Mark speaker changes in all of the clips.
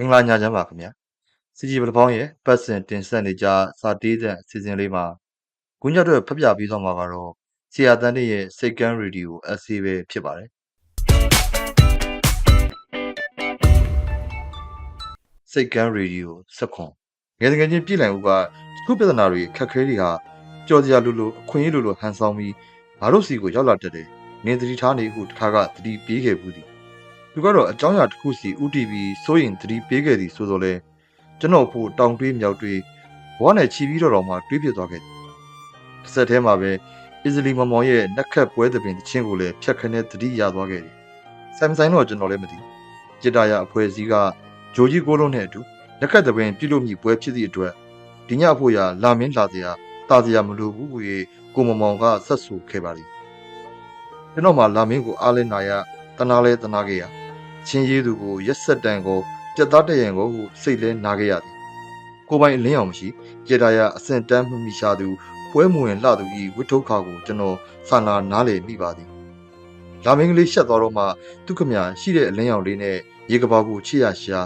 Speaker 1: မင်္ဂလာညချမ်းပါခင်ဗျာစီဂျီဘလပေါင်းရဲ့ပတ်စင်တင်ဆက်နေကြစာတေးတဲ့အစီအစဉ်လေးမှာခုညအတွက်ဖတ်ပြပေးသွားမှာကတော့ဆရာတန်းတဲ့ရဲ့စိတ်ကန်းရေဒီယိုအစီပဲဖြစ်ပါတယ်စိတ်ကန်းရေဒီယိုစက်ခွန်ငယ်ငယ်ချင်းပြည်လည်ဦးကခုပြဿနာတွေခက်ခဲတွေဟာကြော်စရာလိုလိုအခွင့်အရေးလိုလိုဟန်ဆောင်ပြီးငါတို့စီကိုရောက်လာတတ်တယ်ငင်းသတိထားနေဟုတခါကသတိပေးခဲ့ဘူးသည် သူကတော့အကြောင်းအရာတစ်ခုစီဥတီပြီးစိုးရင်သတိပေးခဲ့သည်ဆိုတော့လေကျွန်တော်ဖို့တောင်တွေးမြောက်တွေးဘဝနဲ့ချီပြီးတော့တော့မှတွေးပြသွားခဲ့တယ်။တစ်ဆက်တည်းမှာပဲအစ္စလီမမောင်ရဲ့နက်ခတ်ပွဲသဘင်တချင်းကိုလည်းဖြတ်ခနဲ့သတိရသွားခဲ့တယ်။ဆမ်ဆိုင်တော့ကျွန်တော်လည်းမသိ။จิตာရအဖွဲ့အစည်းကဂျိုကြီးကိုလုံးနဲ့အတူနက်ခတ်သဘင်ပြုလုပ်မိပွဲဖြစ်သည့်အတွက်ဒီညဖို့ရလာမင်းလာစရာတာစရာမလိုဘူးကိုကိုမမောင်ကဆက်ဆူခဲ့ပါလိမ့်။ကျွန်တော်မှလာမင်းကိုအားလဲနာရ တနာလဲတနာခဲ့ရ။ချင်းရည်သူကိုရက်ဆက်တန်ကိုပြတ်သားတရင်ကိုစိတ်လဲနာခဲ့ရသည်ကိုယ်ပိုင်အလင်းအောင်မရှိကြေတာရအစင်တန်းမှုမိရှာသူပွဲမဝင်လှသူဤဝိထုခါကိုကျွန်တော်စာနာနားလေမိပါသည်လာမင်းကလေးရှက်သွားတော့မှသူခမရှိတဲ့အလင်းအောင်လေးနဲ့ရေကပောက်ကိုချစ်ရရှာ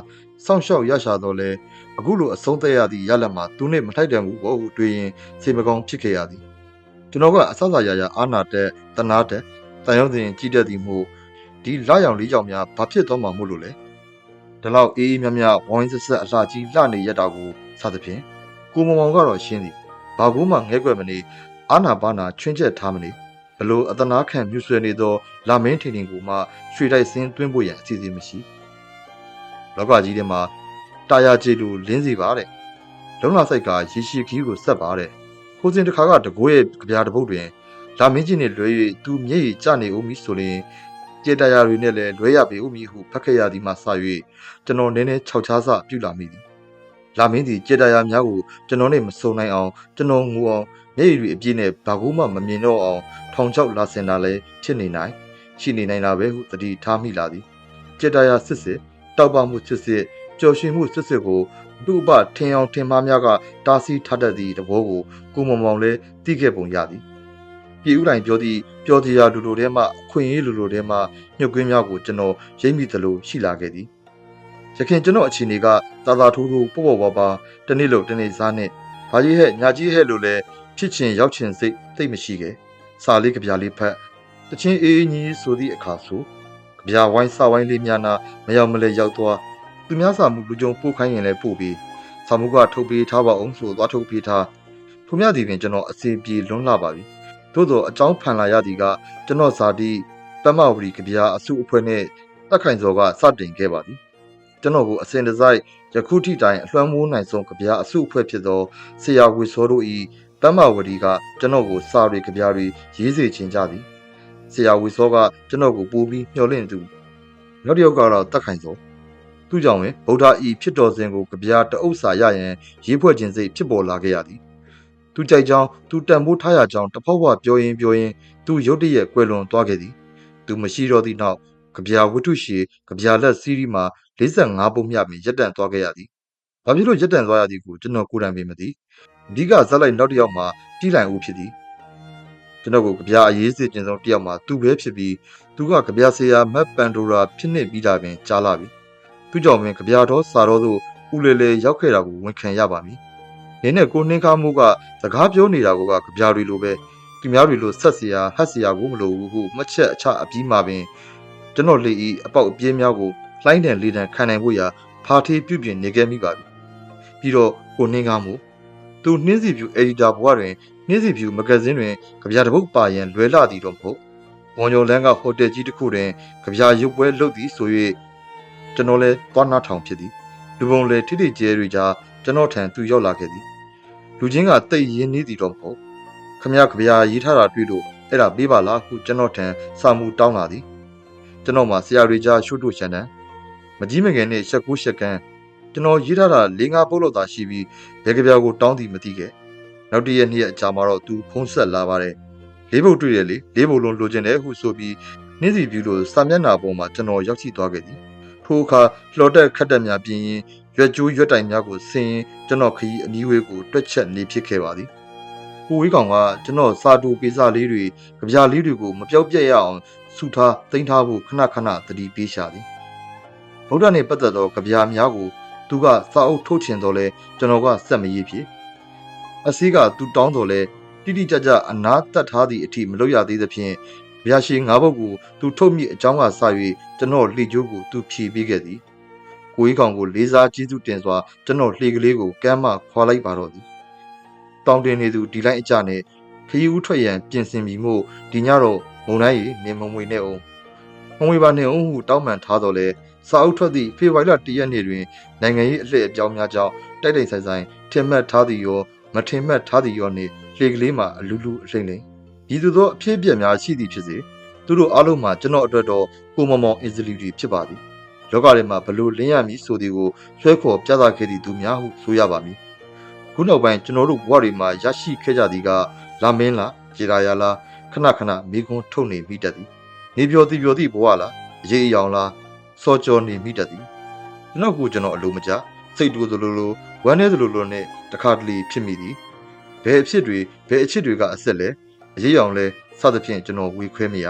Speaker 1: စောင့်ရှောက်ရရှာတော့လဲအခုလိုအဆုံးသက်ရသည့်ရလက်မှာသူနဲ့မထိုက်တန်ဘူးဘောဟုတွေးရင်စေမကောင်းဖြစ်ခဲ့ရသည်ကျွန်တော်ကအဆဆရာရာအာနာတက်တနာတက်တန်ရုံးစဉ်ကြည့်တတ်သည်မို့ ဒီလာရောင်လေးကြောင်များဘာဖြစ်သွားမှာမို့လို့လဲဒီလောက်အေးအေးမြမြဝိုင်းဆက်ဆက်အလှကြီးလှနေရတာကိုစသဖြင့်ကိုမောင်မောင်ကတော့ရှင်းသည်ဘာကူမှငဲကွက်မနေအာနာပါနာချွင်းချက်ထားမနေဘလို့အတနာခံမြူဆွေနေသောလာမင်းထင်ထင်ကိုမှရွှေတိုက်စင်းတွင်းဖို့ရန်အစီအစဉ်မရှိလောကကြီးထဲမှာတာယာကျေလူလင်းစီပါတဲ့လုံလာဆိုင်ကရေရှိခီးကိုဆက်ပါတဲ့ကိုစင်တစ်ခါကတကိုးရဲ့ကြပြားတစ်ပုတ်တွင်လာမင်းကြီးနဲ့လွဲ၍သူမျက်ရည်ကျနေဦးမည်ဆိုရင် ကြေတရာတွေနဲ့လည်းလွဲရပေဦးမည်ဟုဖတ်ခဲ့ရသည်မှစ၍ကျွန်တော်နည်းနည်းခြောက်ခြားစပြုလာမိသည်လာမင်းသည်ကြေတရာများကိုကျွန်တော်နဲ့မစုံနိုင်အောင်ကျွန်တော်ငူအောင်မျက်ရည်တွေအပြည့်နဲ့ဘာကူမှမမြင်တော့အောင်ထောင်ချောက်လာစင်တာလည်းဖြစ်နေနိုင်ရှိနေနိုင်တာပဲဟုတတိထားမိလာသည်ကြေတရာစစ်စစ်တောက်ပမှုစစ်စစ်ပျော်ရွှင်မှုစစ်စစ်ကိုသူ့အပထင်အောင်ထင်မှားများကတားဆီးထားတတ်သည့်တဘောကိုကိုမောင်မောင်လည်းသိခဲ့ပုံရသည် ပြည်ဦးတိုင်းပြောသည့်ပြောတရားလူလူထဲမှအခွင့်အရေးလူလူထဲမှညှုပ်ကွင်းများကိုကျွန်တော်ရိပ်မိသလိုရှိလာခဲ့သည်ရခင်ကျွန်တော်အခြေအနေကသာသာထိုးထိုးပေါ့ပေါ့ပါပါတနေ့လို့တနေ့စားနဲ့ဘာကြီးဟဲ့ညာကြီးဟဲ့လို့လဲဖြစ်ချင်ရောက်ချင်စိတ်သိပ်မရှိခဲ့စာလေးကြပြလေးဖတ်တချင်းအေးအေးကြီးဆိုသည့်အခါဆိုကြပြဝိုင်းစာဝိုင်းလေးများနာမရောက်မလဲရောက်သွားသူများစာမှုလူကြုံပို့ခိုင်းရင်လည်းပို့ပြီးစာမှုကထုတ်ပေးထားပါအောင်ဆိုသွားထုတ်ပေးထားထို့မြသည်ပင်ကျွန်တော်အစီပြေလွန်းလာပါပြီ သို့သောအကြောင်းဖန်လာရသည်ကကျွန်တော်ဇာတိတမဝရီကဗျာအစုအဖွဲ့နဲ့တက်ခိုင်စောကစတင်ခဲ့ပါသည်ကျွန်တော်ကိုအစဉ်တစိုက်ယခုထိတိုင်အလွှမ်းမိုးနိုင်ဆုံးကဗျာအစုအဖွဲ့ဖြစ်သောဆရာဝေစောတို့၏တမဝရီကကျွန်တော်ကိုစာတွေကဗျာတွေရေးစေခြင်းကြသည်ဆရာဝေစောကကျွန်တော်ကိုပို့ပြီးမျှော်လင့်သူနောက်တစ်ယောက်ကတော့တက်ခိုင်စောသူကြောင့်ပင်ဗုဒ္ဓဤဖြစ်တော်စဉ်ကိုကဗျာတအုပ်စာရရန်ရေးဖွဲ့ခြင်းစိတ်ဖြစ်ပေါ်လာခဲ့ရသည် သူကြိုက်ကြောင်းသူတန်ဖိုးထားရကြောင်းတဖောက်ဝပြောရင်ပြောရင်သူရုတ်တရက်ကွယ်လွန်သွားခဲ့သည်သူမရှိတော့သည့်နောက်ကြပြာဝတ္ထုရှည်ကြပြာလက်စီးရီမှာ45ပုံမျှပင်ရပ်တန့်သွားခဲ့ရသည်။ဘာဖြစ်လို့ရပ်တန့်သွားရသည်ကိုကျွန်တော်ကိုယ်တိုင်ပင်မသိ။အဓိကဇက်လိုက်နောက်တစ်ယောက်မှာပြည်လိုင်ဦးဖြစ်သည်။ကျွန်တော်ကိုကြပြာအရေးစစ်ကျင်ဆုံးတစ်ယောက်မှာသူပဲဖြစ်ပြီးသူကကြပြာဆရာမက်ပန်ဒိုရာဖြစ်နေပြီးတာပင်ကြားလာပြီ။သူကြောင့်ပင်ကြပြာတော်စာတော်သို့ဦးလေလေရောက်ခဲ့တာကိုဝန်ခံရပါမည်။ နင်းနဲ့ကိုနှင်းကားမှုကစကားပြောနေတာကကြပြာတွေလိုပဲသူများတွေလိုဆက်เสียဟတ်เสียကိုမလိုဘူးဟုမှတ်ချက်အချအပြီးမှာပင်ကျွန်တော်လေဤအပေါက်အပြင်းများကိုလှိုင်းတန်လေးတန်ခံနိုင်ဖို့ရာဖာထေးပြုပြင်နေခဲ့မိပါပြီ။ပြီးတော့ကိုနှင်းကားမှုသူနှင်းစီဖြူအက်ဒီတာဘဝတွင်နှင်းစီဖြူမဂဇင်းတွင်ကြပြာတစ်ပုဒ်ပါရန်လွယ်လာသည်တော့မဟုတ်။ဝန်ညိုလန်းကဟိုတယ်ကြီးတစ်ခုတွင်ကြပြာရုပ်ပွဲလုပ်သည်ဆို၍ကျွန်တော်လည်းသွားနာထောင်ဖြစ်သည်။လူပုံလေထိထိကျဲတွေကြားကျွန်တော်ထံသူရောက်လာခဲ့သည်။ လူချင်းကတိတ်ရင်းနေသည်တော့မဟုတ်။ခမရကြပြာရေးထားတာတွေ့လို့အဲ့ဒါပေးပါလားဟုကျွန်တော်ထံစာမှုတောင်းလာသည်။ကျွန်တော်မှဆရာတွေကြားရှုတို့ရှန်တန်မကြီးမငယ်နဲ့ရှက်ကူးရှက်ကန်းကျွန်တော်ရေးထားတာ၄၅ပုတ်လောက်သာရှိပြီးဘယ်ကြပြာကိုတောင်းသည်မသိခဲ့။နောက်တည့်ရက်နေ့အကြာမှာတော့သူဖုံးဆက်လာပါတယ်။လေးပုတ်တွေ့တယ်လေလေးပုတ်လုံးလိုချင်တယ်ဟုဆိုပြီးနေ့စီပြူလို့စာမျက်နှာပေါ်မှာကျွန်တော်ရောက်ရှိသွားခဲ့သည်။ထိုအခါလှော်တက်ခတ်တက်များပြင်းရင် ရွက်ကျိုးရွက်တိုင်များကိုဆင်းရင်ကျွန်တော်ခရီးအနီးဝေးကိုတွက်ချက်နေဖြစ်ခဲ့ပါသည်။ကိုဝေးကောင်ကကျွန်တော်စာတူပေစာလေးတွေကြပြာလေးတွေကိုမပြောက်ပြက်ရအောင်စုထားတင်ထားဖို့ခဏခဏသတိပေးရှာသည်။ဗုဒ္ဓနှင့်ပတ်သက်သောကြပြာများကိုသူကစာအုပ်ထုတ်ချင်တော့လဲကျွန်တော်ကစက်မရေးဖြစ်အစီးကသူတောင်းတော့လဲတိတိကျကျအနာတတ်ထားသည့်အထိမလုပ်ရသေးသဖြင့်ဗျာရှိငါးဘုတ်ကိုသူထုတ်မိအကြောင်းကစ၍ကျွန်တော်လှေကျိုးကိုသူဖြီပေးခဲ့သည် ကိုကြီးကောင်ကိုလေးစားကျေးဇူးတင်စွာကျွန်တော်လှေကလေးကိုကမ်းမခွာလိုက်ပါတော့သည်တောင်းတင်နေသူဒီလိုက်အကြနဲ့ခရီးဦးထွက်ရန်ပြင်ဆင်ပြီးမို့ဒီညတော့မုံတိုင်းရီနေမငွေနဲ့အောင်မငွေပါနဲ့အောင်ဟုတောင်းပန်ထားတော့လဲစာအုပ်ထွက်သည့်ဖေဖော်ဝါရီလ၁ရက်နေ့တွင်နိုင်ငံရေးအလှည့်အပြောင်းများကြောင့်တိုက်တိုက်ဆိုင်ဆိုင်ထင်မှတ်ထားသည်ရောမထင်မှတ်ထားသည်ရောနှင့်လှေကလေးမှာအလူလူအထိန်လိမ်ဒီသို့သောအဖြစ်အပျက်များရှိသည်ဖြစ်စေသူတို့အားလုံးမှာကျွန်တော်အတွက်တော့ကိုမမောင်အစ္စလီတီဖြစ်ပါသည် လောကထဲမှာဘလို့လင်းရမည်ဆိုသည်ကိုဆွဲခေါ်ပြသခဲ့သည့်သူများဟုဆိုရပါမည်ခုနောက်ပိုင်းကျွန်တော်တို့ဘဝတွေမှာရရှိခဲ့ကြသည်ကလာမင်းလားကြေရာယာလားခဏခဏမိကွန်းထုတ်နေမိတတ်သည်နေပြောသည်ပြောသည်ဘဝလားအရေးအယောင်လားစောကြောနေမိတတ်သည်ကျွန်တော်ကိုကျွန်တော်အလိုမကျစိတ်တူသလိုလိုဝမ်းနေသလိုလိုနဲ့တခါတလေဖြစ်မိသည်ဘယ်အဖြစ်တွေဘယ်အချစ်တွေကအဆက်လဲအရေးအောင်လဲစသဖြင့်ကျွန်တော်ဝေခွဲမရ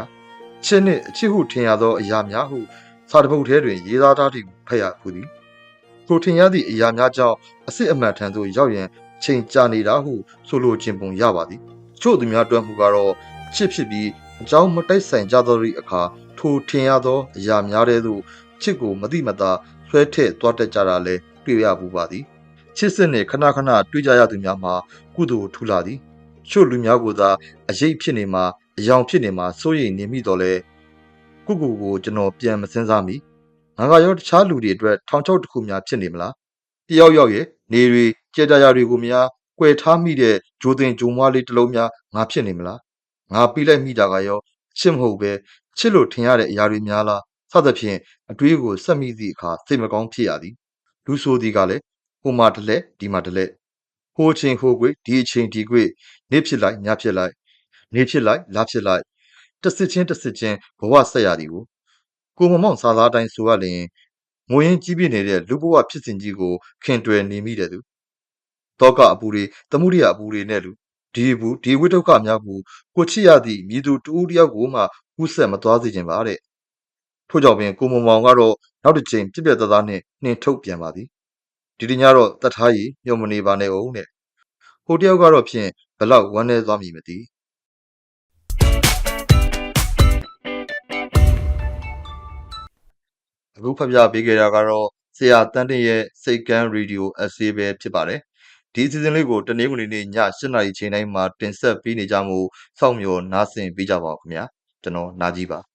Speaker 1: ချစ်နှင့်အချစ်ဟုထင်ရသောအရာများဟု စာတပုတ်ထဲတွင်ရေးသားထားသည့်ဖတ်ရခုသည်ကိုထင်ရသည့်အရာများကြောင့်အစ်စ်အမှန်ထံသို့ရောက်ရန်ချိန်ကြာနေတာဟုဆိုလိုခြင်းပုံရပါသည်ချို့သူများတွက်မှုကတော့ချစ်ဖြစ်ပြီးအကြောင်းမတိုက်ဆိုင်ကြသောသည့်အခါထိုထင်ရသောအရာများတဲ့သို့ချစ်ကိုမတိမတာဆွဲထည့်သွားတတ်ကြတာလဲတွေ့ရပူပါသည်ချစ်စစ်နှင့်ခဏခဏတွေ့ကြရသူများမှာကုသိုလ်ထူလာသည်ချို့လူများကိုသာအရေးဖြစ်နေမှာအယောင်ဖြစ်နေမှာစိုးရိမ်နေမိတော့လဲ ကုကူကိုကျွန်တော်ပြန်မစင်းစားမိငါကရောတခြားလူတွေအတွက်ထောင်ချောက်တစ်ခုများဖြစ်နေမလားတယောက်ယောက်ရဲ့နေတွေကြေတရာတွေကိုများကွယ်ထားမိတဲ့ဂျိုးတင်ဂျိုမွားလေးတစ်လုံးများငါဖြစ်နေမလားငါပြီးလိုက်မိတာကရောချစ်မဟုတ်ပဲချစ်လို့ထင်ရတဲ့အရာတွေများလားစသဖြင့်အတွေးကိုစက်မိသည့်အခါစိတ်မကောင်းဖြစ်ရသည်လူဆိုသည်ကလည်းဟိုမှာတစ်လက်ဒီမှာတစ်လက်ဟိုချင်းဟိုကွေဒီအချင်းဒီကွေနေဖြစ်လိုက်ညဖြစ်လိုက်နေဖြစ်လိုက်လာဖြစ်လိုက် တစစ်ချင်းတစစ်ချင်းဘဝဆက်ရသည်ကိုကိုမမောင်စာသားတိုင်းဆိုရလျင်ငိုရင်းကြီးပြနေတဲ့လူဘဝဖြစ်စဉ်ကြီးကိုခင်တွယ်နေမိတဲ့သူတောကအပူတွေသမှုရိယအပူတွေနဲ့လူဒီဘူးဒီဝိဒုက္ခများကိုကိုချစ်ရသည့်မြည်သူတူဦးတယောက်ကိုမှဥဆက်မသွားစေခြင်းပါတဲ့ထို့ကြောင့်ပင်ကိုမမောင်ကတော့နောက်တစ်ချိန်ပြက်ပြက်သားသားနဲ့နှင်ထုတ်ပြန်ပါသည်ဒီတညတော့တတ်ထားရည်ညုံမနေပါနဲ့အောင်တဲ့ဟိုတယောက်ကတော့ဖြင့်ဘလောက်ဝမ်းနေသွားမည်မသိ အခုဖတ်ပြပေးခဲ့တာကတော့ဆရာတန်းတင်ရဲ့စိတ်ကန်းရေဒီယိုအစီအပဲဖြစ်ပါတယ်ဒီအစီအစဉ်လေးကိုတနင်္ဂနွေနေ့ည7:00နာရီချိန်တိုင်းမှာတင်ဆက်ပေးနေကြမှုစောင့်မျှော်နားဆင်ပေးကြပါဦးခင်ဗျာကျွန်တော်နာကြီးပါ